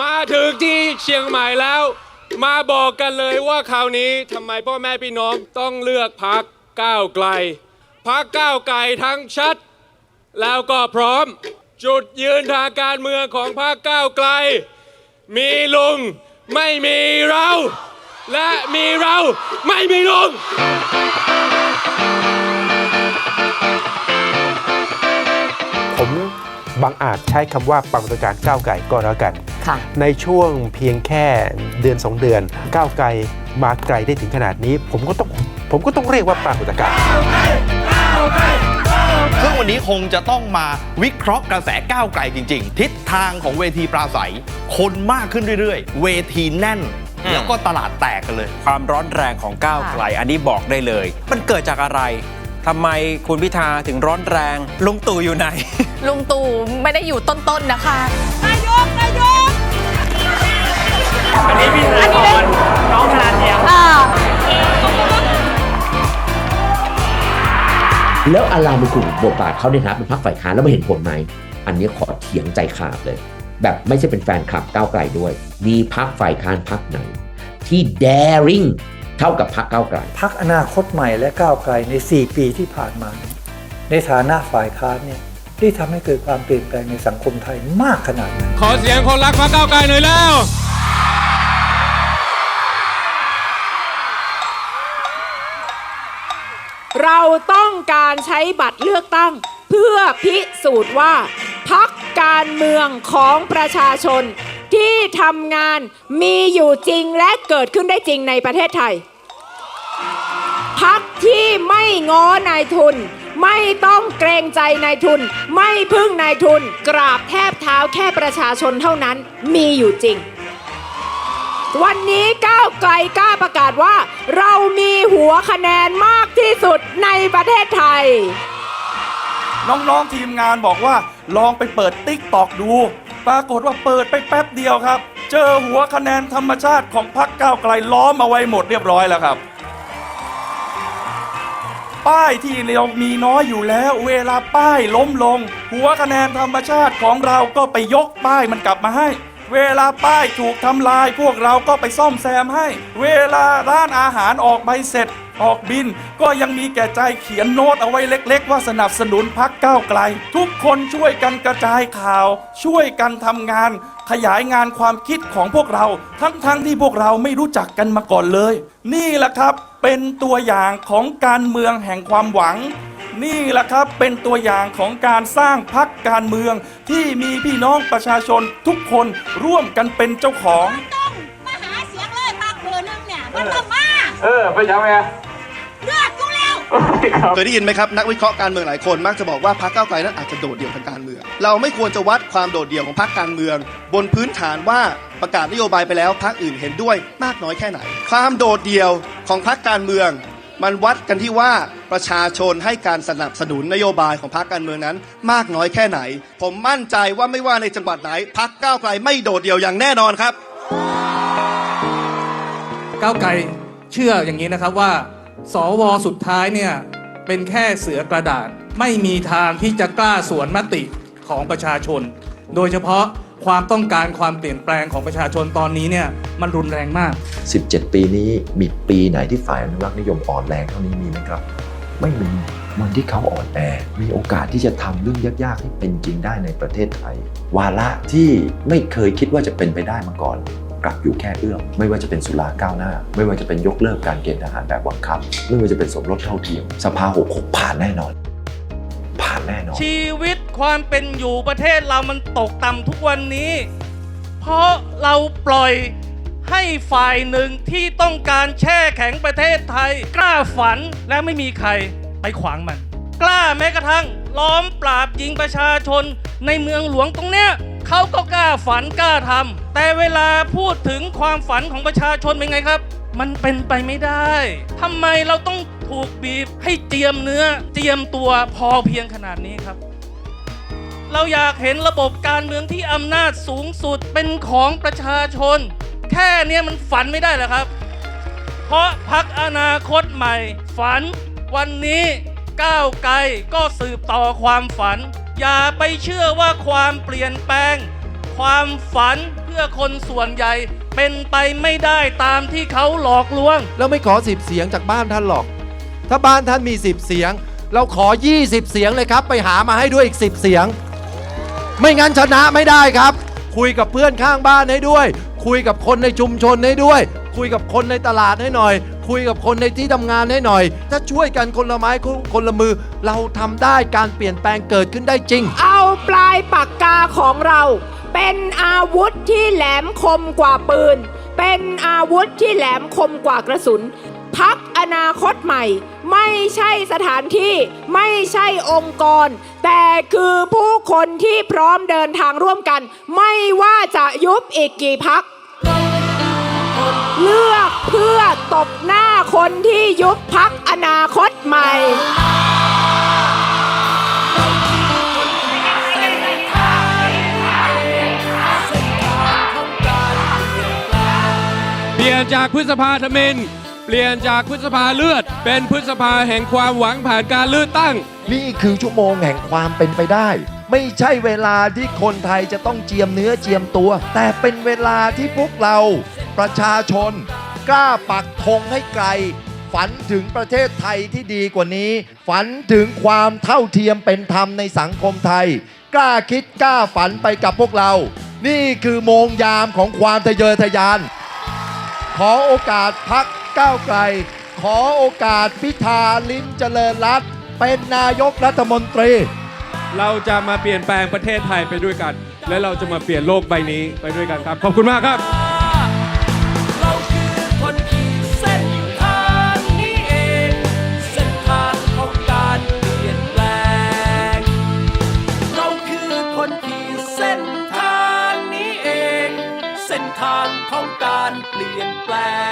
มาถึงที่เชียงใหม่แล้ว มาบอกกันเลยว่าคราวนี้ทำไมพ่อแม่พี่น้องต้องเลือกพักก้าวไกลพักก้าวไกลทั้งชัด แล้วก็พร้อม จุดยืนทางการเมืองของพรรคก้าวไกล มีลุงไม่มีเรา และมีเราไม่มีลุงผมบางอาจใช้คำว่าปรากฏการณ์ก้าวไกลก็แล้วกัน ในช่วงเพียงแค่เดือน 2 เดือน ก้าวไกลมาไกลได้ถึงขนาดนี้ ผมก็ต้องผมก็ต้องเรียกว่าปรากฏการณ์ซึ่งวันนี้คงจะต้องมาวิเคราะห์กระแสก้าวไกลจริง ๆ ทิศทางของเวทีปราศัย คนมากขึ้นเรื่อยๆ เวทีแน่นแล้วก็ตลาดแตกกันเลย ความร้อนแรงของก้าวไกล อันนี้บอกได้เลย มันเกิดจากอะไรทำไมคุณพิธาถึงร้อนแรง ลุงตู่อยู่ไหน ลุงตู่ไม่ได้อยู่ต้นๆนะคะนายกนายก แล้วอะไรมันกลุ่มบทบาทเขาเนี่ยนะเป็นพรรคฝ่ายค้านแล้วไม่เห็นผลไหม อันนี้ขอเถียงใจขาดเลย แบบไม่ใช่เป็นแฟนคลับก้าวไกลด้วย มีพรรคฝ่ายค้านพรรคไหน ที่ daring เท่ากับพรรคก้าวไกลพักอนาคตใหม่และก้าวไกลใน 4 ปีที่ผ่านมา ในฐานะฝ่ายค้านเนี่ยได้ทำให้เกิดความเปลี่ยนแปลงในสังคมไทยมากขนาดไหนขอเสียงคนรักพรรคก้าวไกลหน่อยแล้ว เราต้องการใช้บัตรเลือกตั้ง เพื่อพิสูจน์ว่าพักการเมืองของประชาชน ที่ทำงานมีอยู่จริงและเกิดขึ้นได้จริงในประเทศไทย พักที่ไม่ง้อนายทุน ไม่ต้องเกรงใจนายทุน ไม่พึ่งนายทุน กราบแทบเท้าแค่ประชาชนเท่านั้นมีอยู่จริง วันนี้ก้าวไกลกล้าประกาศว่า เรามีหัวคะแนนมากที่สุดในประเทศไทย น้องๆทีมงานบอกว่า ลองไปเปิดติ๊กตอกดู ปรากฏว่าเปิดไปแป๊บเดียวครับ เจอหัวคะแนนธรรมชาติของพรรคก้าวไกลล้อมเอาไว้หมดเรียบร้อยแล้วครับ ป้ายที่เรามีน้อยอยู่แล้ว เวลาป้ายล้มลง หัวคะแนนธรรมชาติของเราก็ไปยกป้ายมันกลับมาให้ เวลาป้ายถูกทำลายพวกเราก็ไปซ่อมแซมให้ เวลาร้านอาหารออกใบเสร็จ ออกบิน ก็ยังมีแก่ใจเขียนโน้ตเอาไว้เล็ก ๆ ว่าสนับสนุนพักก้าวไกล ทุกคนช่วยกันกระจายข่าว ช่วยกันทำงาน ขยายงานความคิดของพวกเรา ทั้งๆที่พวกเราไม่รู้จักกันมาก่อนเลย นี่แหละครับ เป็นตัวอย่างของการเมืองแห่งความหวัง นี่แหละครับเป็นตัวอย่างของการสร้างพักการเมือง ที่มีพี่น้องประชาชนทุกคนร่วมกันเป็นเจ้าของ ต้องมาหาเสียงเลยพักเบอร์หนึ่งเนี่ยมันต้องมาเออไปยังไงเลือกอยู่แล้วเคยได้ยินไหมครับ นักวิเคราะห์การเมืองหลายคนมักจะบอกว่าพรรคก้าวไกลนั้นอาจจะโดดเดี่ยวทางการเมือง เราไม่ควรจะวัดความโดดเดี่ยวของพรรคการเมือง บนพื้นฐานว่าประกาศนโยบายไปแล้วพรรคอื่นเห็นด้วยมากน้อยแค่ไหน ความโดดเดี่ยวของพรรคการเมือง มันวัดกันที่ว่าประชาชนให้การสนับสนุนนโยบายของพรรคการเมืองนั้น มากน้อยแค่ไหน ผมมั่นใจว่าไม่ว่าในจังหวัดไหนพรรคก้าวไกลไม่โดดเดี่ยวอย่างแน่นอนครับ ก้าวไกลเชื่ออย่างนี้นะครับว่า สวสุดท้ายเนี่ยเป็นแค่เสือกระดาษไม่มีทางที่จะกล้าสวนมติของประชาชน โดยเฉพาะ ความต้องการความเปลี่ยนแปลงของประชาชนตอนนี้เนี่ยมันรุนแรงมาก 17 ปีนี้มีปีไหนที่ฝ่ายอนุรักษ์นิยมอ่อนแรงเท่านี้มีไหมครับ ไม่มีวันที่เขาอ่อนแอ มีโอกาสที่จะทำเรื่องยากๆให้เป็นจริงได้ในประเทศไทย วาระที่ไม่เคยคิดว่าจะเป็นไปได้มาก่อน กลับอยู่แค่เอื้อมไม่ว่าจะเป็นสุราก้าวหน้า ไม่ว่าจะเป็นยกเลิกการเกณฑ์ทหารแบบบังคับ ไม่ว่าจะเป็นสมรสเท่าเทียม สภาหกหกผ่านแน่นอน ผ่านแน่นอน ชีวิต ความเป็นอยู่ประเทศเรามันตกต่ำทุกวันนี้ เพราะเราปล่อยให้ฝ่ายหนึ่งที่ต้องการแช่แข็งประเทศไทย กล้าฝันและไม่มีใครไปขวางมัน กล้าแม้กระทั่ง ล้อมปราบยิงประชาชนในเมืองหลวงตรงเนี้ยเขาก็กล้าฝันกล้าทำแต่เวลาพูดถึงความฝันของประชาชนเป็นไงครับ มันเป็นไปไม่ได้ทำไมเราต้องถูกบีบให้เจียมเนื้อ เจียมตัวพอเพียงขนาดนี้ครับ เราอยากเห็นระบบการเมืองที่อำนาจสูงสุดเป็นของประชาชน แค่เนี้ยมันฝันไม่ได้เหรอครับ เพราะพักอนาคตใหม่ ฝัน วันนี้ก้าวไกลก็สืบต่อความฝัน อย่าไปเชื่อว่าความเปลี่ยนแปลง ความฝันเพื่อคนส่วนใหญ่ เป็นไปไม่ได้ตามที่เขาหลอกลวงเราไม่ขอ10เสียงจากบ้านท่านหรอก ถ้าบ้านท่านมี10เสียง เราขอ 20 เสียงเลยครับ ไปหามาให้ด้วยอีก 10 เสียง ไม่งั้นชนะไม่ได้ครับ คุยกับเพื่อนข้างบ้านให้ด้วย คุยกับคนในชุมชนให้ด้วย คุยกับคนในตลาดให้หน่อย คุยกับคนในที่ทำงานให้หน่อย ถ้าช่วยกันคนละไม้คนละมือ เราทำได้การเปลี่ยนแปลงเกิดขึ้นได้จริง เอาปลายปากกาของเรา เป็นอาวุธที่แหลมคมกว่าปืน เป็นอาวุธที่แหลมคมกว่ากระสุน พักอนาคตใหม่ ไม่ใช่สถานที่ ไม่ใช่องค์กร แต่คือผู้คนที่พร้อมเดินทางร่วมกัน ไม่ว่าจะยุบอีกกี่พัก เลือกเพื่อตบหน้าคนที่ยุบพักอนาคตใหม่ เปลี่ยนจากพฤษภาธมิน เปลี่ยนจากพฤษภาเลือด เป็นพฤษภาแห่งความหวังผ่านการเลือกตั้ง นี่คือชั่วโมงแห่งความเป็นไปได้ ไม่ใช่เวลาที่คนไทยจะต้องเจียมเนื้อเจียมตัว แต่เป็นเวลาที่พวกเราประชาชน กล้าปักธงให้ไกล ฝันถึงประเทศไทยที่ดีกว่านี้ ฝันถึงความเท่าเทียมเป็นธรรมในสังคมไทย กล้าคิดกล้าฝันไปกับพวกเรา นี่คือโมงยามของความทะเยอทะยาน ขอโอกาสพัก ก้าวไกล ขอโอกาสพิธาลิ้มเจริญรัตน์เป็นนายกรัฐมนตรี เราจะมาเปลี่ยนแปลงประเทศไทยไปด้วยกัน และเราจะมาเปลี่ยนโลกใบนี้ไปด้วยกันครับ ขอบคุณมากครับ เราคือคนขีดเส้นทางนี้เอง เส้นทางของการเปลี่ยนแปลง เราคือคนขีดเส้นทางนี้เอง เส้นทางของการเปลี่ยนแปลง